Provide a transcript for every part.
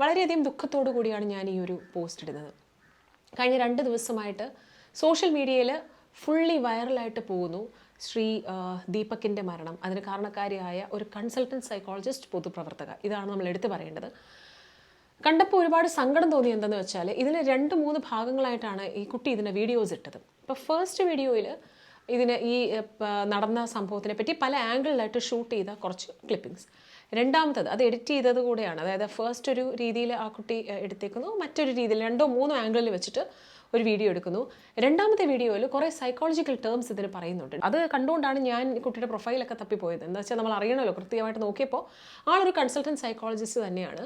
വളരെയധികം ദുഃഖത്തോടു കൂടിയാണ് ഞാൻ ഈ ഒരു പോസ്റ്റ് ഇടുന്നത്. കഴിഞ്ഞ രണ്ട് ദിവസമായിട്ട് സോഷ്യൽ മീഡിയയിൽ ഫുള്ളി വൈറലായിട്ട് പോകുന്നു ശ്രീ ദീപക്കിന്റെ മരണം. അതിന് കാരണക്കാരിയായ ഒരു കൺസൾട്ടന്റ് സൈക്കോളജിസ്റ്റ് പൊതുപ്രവർത്തക. ഇതാണ് നമ്മൾ എടുത്തു പറയേണ്ടത്. കണ്ടപ്പോൾ ഒരുപാട് സങ്കടം തോന്നി എന്തെന്ന് വെച്ചാൽ ഇതിന് രണ്ട് മൂന്ന് ഭാഗങ്ങളായിട്ടാണ് ഈ കുട്ടി ഇതിന്റെ വീഡിയോസ് ഇട്ടത്. ഇപ്പോൾ ഫസ്റ്റ് വീഡിയോയിൽ ഇതിന് ഈ നടന്ന സംഭവത്തിനെ പറ്റി പല ആംഗിളിലായിട്ട് ഷൂട്ട് ചെയ്ത കുറച്ച് ക്ലിപ്പിങ്സ് രണ്ടാമത്തത് അത് എഡിറ്റ് ചെയ്തത് കൂടെയാണ്. അതായത് ഫസ്റ്റ് ഒരു രീതിയിൽ ആ കുട്ടി എടുത്തേക്കുന്നു. മറ്റൊരു രീതിയിൽ രണ്ടോ മൂന്നോ ആംഗിളിൽ വെച്ചിട്ട് ഒരു വീഡിയോ എടുക്കുന്നു. രണ്ടാമത്തെ വീഡിയോയിൽ കുറേ സൈക്കോളജിക്കൽ ടേംസ് ഇതിന് പറയുന്നുണ്ട്. അത് കണ്ടുകൊണ്ടാണ് ഞാൻ കുട്ടിയുടെ പ്രൊഫൈലൊക്കെ തപ്പിപ്പോയത്. എന്താ വെച്ചാൽ നമ്മൾ അറിയണമല്ലോ കൃത്യമായിട്ട് നോക്കിയപ്പോൾ ആളൊരു കൺസൾട്ടന്റ് സൈക്കോളജിസ്റ്റ് തന്നെയാണ്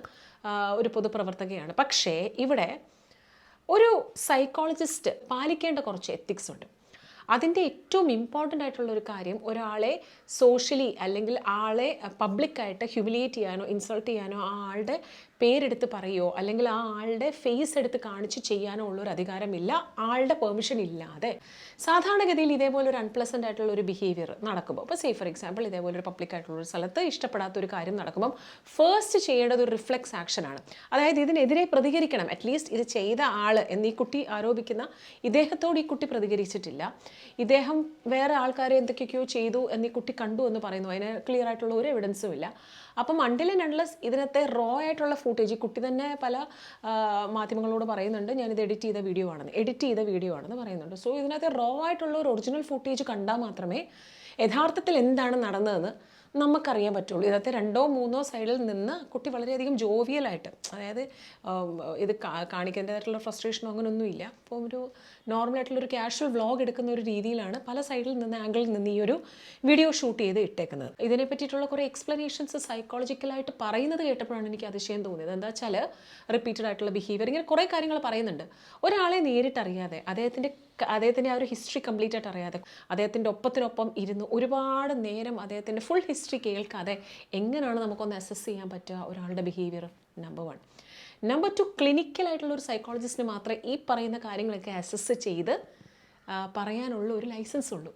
ഒരു പൊതുപ്രവർത്തകയാണ്. പക്ഷേ ഇവിടെ ഒരു സൈക്കോളജിസ്റ്റ് പാലിക്കേണ്ട കുറച്ച് എത്തിക്സ് ഉണ്ട്. അതിന്റെ ഏറ്റവും ഇമ്പോർട്ടന്റ് ആയിട്ടുള്ള ഒരു കാര്യം ഒരാളെ സോഷ്യലി അല്ലെങ്കിൽ ആളെ പബ്ലിക്കായിട്ട് ഹ്യൂമിലിയേറ്റ് ചെയ്യാനോ ഇൻസൾട്ട് ചെയ്യാനോ ആ ആളുടെ പേരെടുത്ത് പറയുകയോ അല്ലെങ്കിൽ ആ ആളുടെ ഫേസ് എടുത്ത് കാണിച്ച് ചെയ്യാനോ ഉള്ളൊരു അധികാരമില്ല. ആളുടെ പെർമിഷൻ ഇല്ലാതെ. സാധാരണഗതിയിൽ ഇതേപോലെ ഒരു അൺപ്ലസന്റ് ആയിട്ടുള്ള ഒരു ബിഹേവിയർ നടക്കുമ്പോൾ ഇപ്പോൾ സേ ഫോർ എക്സാമ്പിൾ ഇതേപോലെ ഒരു പബ്ലിക് ആയിട്ടുള്ള ഒരു സ്ഥലത്ത് ഇഷ്ടപ്പെടാത്ത ഒരു കാര്യം നടക്കുമ്പം ഫസ്റ്റ് ചെയ്യേണ്ടത് ഒരു റിഫ്ലക്സ് ആക്ഷനാണ് അതായത് ഇതിനെതിരെ പ്രതികരിക്കണം. അറ്റ്ലീസ്റ്റ് ഇത് ചെയ്ത ആൾ എന്നീ കുട്ടി ആരോപിക്കുന്ന ഇദ്ദേഹത്തോട് ഈ കുട്ടി പ്രതികരിച്ചിട്ടില്ല. ഇദ്ദേഹം വേറെ ആൾക്കാരെ എന്തൊക്കെയൊക്കെയോ ചെയ്തു ഈ കുട്ടി കണ്ടു എന്ന് പറയുന്നു. അതിന് ക്ലിയർ ആയിട്ടുള്ള ഒരു എവിഡൻസും ഇല്ല. അപ്പം അണ്ടിൽ അൺലെസ് ഇതിനകത്തെ റോ ആയിട്ടുള്ള ഫുട്ടേജ് ഈ കുട്ടി തന്നെ പല മാധ്യമങ്ങളോട് പറയുന്നുണ്ട് ഞാനിത് എഡിറ്റ് ചെയ്ത വീഡിയോ ആണെന്ന്. എഡിറ്റ് ചെയ്ത വീഡിയോ ആണെന്ന് പറയുന്നുണ്ട്. സോ ഇതിനകത്ത് റോ ആയിട്ടുള്ള ഒരു ഒറിജിനൽ ഫുട്ടേജ് കണ്ടാൽ മാത്രമേ യഥാർത്ഥത്തിൽ എന്താണ് നടന്നതെന്ന് നമുക്കറിയാൻ പറ്റുള്ളൂ. ഇതിനകത്ത് രണ്ടോ മൂന്നോ സൈഡിൽ നിന്ന് കുട്ടി വളരെയധികം ജോവിയലായിട്ട് അതായത് ഇത് കാണിക്കേണ്ടതായിട്ടുള്ള ഫ്രസ്ട്രേഷനോ അങ്ങനെയൊന്നുമില്ല അപ്പോൾ ഒരു നോർമലായിട്ടുള്ള ഒരു ക്യാഷ്വൽ വ്ളോഗ് എടുക്കുന്ന ഒരു രീതിയിലാണ് പല സൈഡിൽ നിന്ന് ആംഗിളിൽ നിന്ന് ഈ ഒരു വീഡിയോ ഷൂട്ട് ചെയ്ത് ഇട്ടേക്കുന്നത്. ഇതിനെ പറ്റിയിട്ടുള്ള കുറേ എക്സ്പ്ലനേഷൻസ് സൈക്കോളജിക്കലായിട്ട് പറയുന്നത് കേട്ടപ്പോഴാണ് എനിക്ക് അതിശയം തോന്നിയത്. എന്താ വെച്ചാൽ റിപ്പീറ്റഡ് ആയിട്ടുള്ള ബിഹേവിയർ ഇങ്ങനെ കുറേ കാര്യങ്ങൾ പറയുന്നുണ്ട്. ഒരാളെ നേരിട്ടറിയാതെ അദ്ദേഹത്തിന്റെ അദ്ദേഹത്തിന്റെ ആ ഒരു ഹിസ്റ്ററി കംപ്ലീറ്റ് ആയിട്ട് അറിയാതെ അദ്ദേഹത്തിന്റെ ഒപ്പത്തിനൊപ്പം ഇരുന്ന് ഒരുപാട് നേരം അദ്ദേഹത്തിന്റെ ഫുൾ ഹിസ്റ്ററി കേൾക്കാതെ എങ്ങനെയാണ് നമുക്കൊന്ന് അസസ് ചെയ്യാൻ പറ്റുക ഒരാളുടെ behaviour number one number two ക്ലിനിക്കലായിട്ടുള്ള ഒരു സൈക്കോളജിസ്റ്റിന് മാത്രമേ ഈ പറയുന്ന കാര്യങ്ങളൊക്കെ അസസ് ചെയ്ത് പറയാനുള്ള ഒരു ലൈസൻസ് ഉള്ളൂ.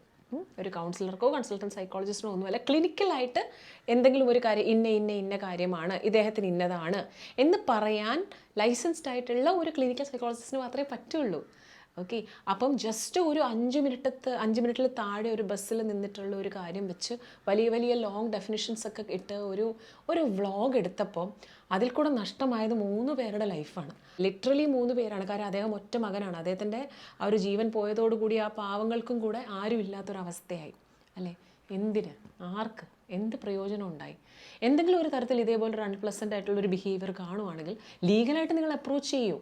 ഒരു കൗൺസിലർക്കോ കൺസൾട്ടന്റ് സൈക്കോളജിസ്റ്റിനോ ഒന്നുമല്ല. ക്ലിനിക്കലായിട്ട് എന്തെങ്കിലും ഒരു കാര്യം ഇന്ന ഇന്ന ഇന്ന കാര്യമാണ് ഇദ്ദേഹത്തിന് ഇന്നതാണ് എന്ന് പറയാൻ ലൈസൻസ്ഡ് ആയിട്ടുള്ള ഒരു ക്ലിനിക്കൽ സൈക്കോളജിസ്റ്റിന് മാത്രമേ പറ്റുള്ളൂ. ഓക്കെ അപ്പം ജസ്റ്റ് ഒരു അഞ്ച് മിനിറ്റത്ത് അഞ്ച് മിനിറ്റിൽ താഴെ ഒരു ബസ്സിൽ നിന്നിട്ടുള്ള ഒരു കാര്യം വെച്ച് വലിയ വലിയ ലോങ് ഡെഫിനിഷൻസ് ഒക്കെ ഇട്ട് ഒരു ഒരു വ്ളോഗ് എടുത്തപ്പോൾ അതിൽ കൂടെ നഷ്ടമായത് മൂന്ന് പേരുടെ ലൈഫാണ് ലിറ്ററലി മൂന്ന് പേരാണ്. കാരണം അദ്ദേഹം ഒറ്റ മകനാണ്. അദ്ദേഹത്തിന്റെ ആ ഒരു ജീവൻ പോയതോടുകൂടി ആ പാവങ്ങൾക്കും കൂടെ ആരും ഇല്ലാത്തൊരവസ്ഥയായി അല്ലേ? എന്തിന്? ആർക്ക്? എന്ത് പ്രയോജനം ഉണ്ടായി? എന്തെങ്കിലും ഒരു തരത്തിൽ ഇതേപോലെ ഒരു അൺപ്ലസന്റ് ആയിട്ടുള്ള ഒരു ബിഹേവിയർ കാണുവാണെങ്കിൽ ലീഗലായിട്ട് നിങ്ങൾ അപ്രോച്ച് ചെയ്യൂ.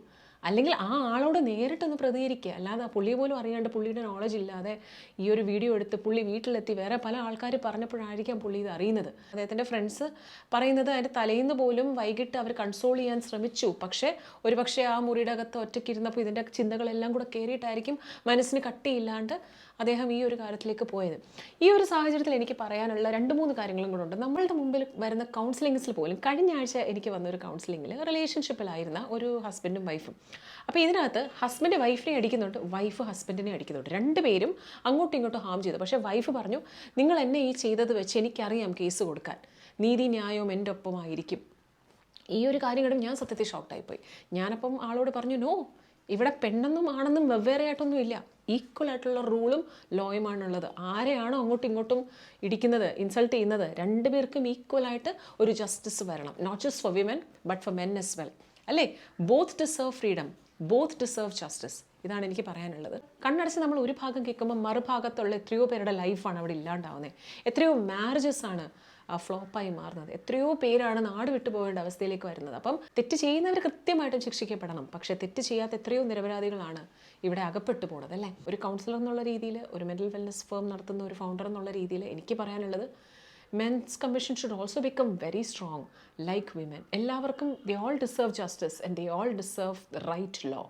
അല്ലെങ്കിൽ ആ ആളോട് നേരിട്ടൊന്ന് പ്രതികരിക്കുക. അല്ലാതെ പുള്ളിയെ പോലും അറിയാണ്ട് പുള്ളിയുടെ നോളജ് ഇല്ലാതെ ഈ ഒരു വീഡിയോ എടുത്ത് പുള്ളി വീട്ടിലെത്തി. വേറെ പല ആൾക്കാർ പറഞ്ഞപ്പോഴായിരിക്കാം പുള്ളി ഇത് അറിയുന്നത്. അദ്ദേഹത്തിന്റെ ഫ്രണ്ട്സ് പറയുന്നത് അതിന്റെ തലേന്ന് പോലും വൈകിട്ട് അവർ കൺസോൾ ചെയ്യാൻ ശ്രമിച്ചു. പക്ഷേ ഒരു പക്ഷേ ആ മുറിയുടെ അകത്ത് ഒറ്റയ്ക്ക് ഇരുന്നപ്പോൾ ഇതിന്റെ ചിന്തകളെല്ലാം കൂടെ കയറിയിട്ടായിരിക്കും മനസ്സിന് കട്ടിയില്ലാണ്ട് അദ്ദേഹം ഈ ഒരു കാര്യത്തിലേക്ക് പോയത്. ഈ ഒരു സാഹചര്യത്തിൽ എനിക്ക് പറയാനുള്ള രണ്ട് മൂന്ന് കാര്യങ്ങളും കൂടെ ഉണ്ട്. നമ്മളുടെ മുമ്പിൽ വരുന്ന കൗൺസിലിങ്സിൽ പോലും കഴിഞ്ഞ ആഴ്ച എനിക്ക് വന്ന ഒരു കൗൺസിലിങ്ങിൽ റിലേഷൻഷിപ്പിലായിരുന്ന ഒരു ഹസ്ബൻഡും വൈഫും അപ്പോൾ ഇതിനകത്ത് ഹസ്ബൻഡ് വൈഫിനെ അടിക്കുന്നുണ്ട് വൈഫ് ഹസ്ബൻഡിനെ അടിക്കുന്നുണ്ട്. രണ്ടുപേരും അങ്ങോട്ടും ഇങ്ങോട്ടും ഹാം ചെയ്തു. പക്ഷേ വൈഫ് പറഞ്ഞു നിങ്ങൾ എന്നെ ഈ ചെയ്തത് വെച്ച് എനിക്കറിയാം കേസ് കൊടുക്കാൻ. നീതി ന്യായവും എന്റെ ഒപ്പമായിരിക്കും. ഈ ഒരു കാര്യം കണ്ടും ഞാൻ സത്യത്തിൽ ഷോക്ക്ഡായിപ്പോയി ഞാനപ്പം ആളോട് പറഞ്ഞു നോ ഇവിടെ പെണ്ണെന്നും ആണെന്നും വെവ്വേറെ ആയിട്ടൊന്നും ഇല്ല. ഈക്വൽ ആയിട്ടുള്ള റൂളും ലോയുമാണുള്ളത്. ആരെയാണോ അങ്ങോട്ടും ഇങ്ങോട്ടും ഇടിക്കുന്നത് ഇൻസൾട്ട് ചെയ്യുന്നത് രണ്ടുപേർക്കും ഈക്വൽ ആയിട്ട് ഒരു ജസ്റ്റിസ് വരണം. Not just for women but for men as well അല്ലേ? Both deserve freedom both deserve justice ഇതാണ് എനിക്ക് പറയാനുള്ളത്. കണ്ണടച്ച് നമ്മൾ ഒരു ഭാഗം കേൾക്കുമ്പോൾ മറുഭാഗത്തുള്ള എത്രയോ പേരുടെ ലൈഫാണ് അവിടെ ഇല്ലാണ്ടാവുന്നത് എത്രയോ മാരേജസ് ആണ് ഫ്ലോപ്പായി മാറുന്നത്. എത്രയോ പേരാണ് നാട് വിട്ടുപോകേണ്ട അവസ്ഥയിലേക്ക് വരുന്നത്. അപ്പം തെറ്റ് ചെയ്യുന്നവർ കൃത്യമായിട്ടും ശിക്ഷിക്കപ്പെടണം. പക്ഷേ തെറ്റ് ചെയ്യാത്ത എത്രയോ നിരപരാധികളാണ് ഇവിടെ അകപ്പെട്ടു പോണത് അല്ലേ? ഒരു കൗൺസിലർ എന്നുള്ള രീതിയിൽ ഒരു മെന്റൽ വെൽനസ് ഫേം നടത്തുന്ന ഒരു ഫൗണ്ടർ എന്നുള്ള രീതിയിൽ എനിക്ക് പറയാനുള്ളത് men's commission should also become very strong like women എല്ലാവർക്കും they all deserve justice and they all deserve the right law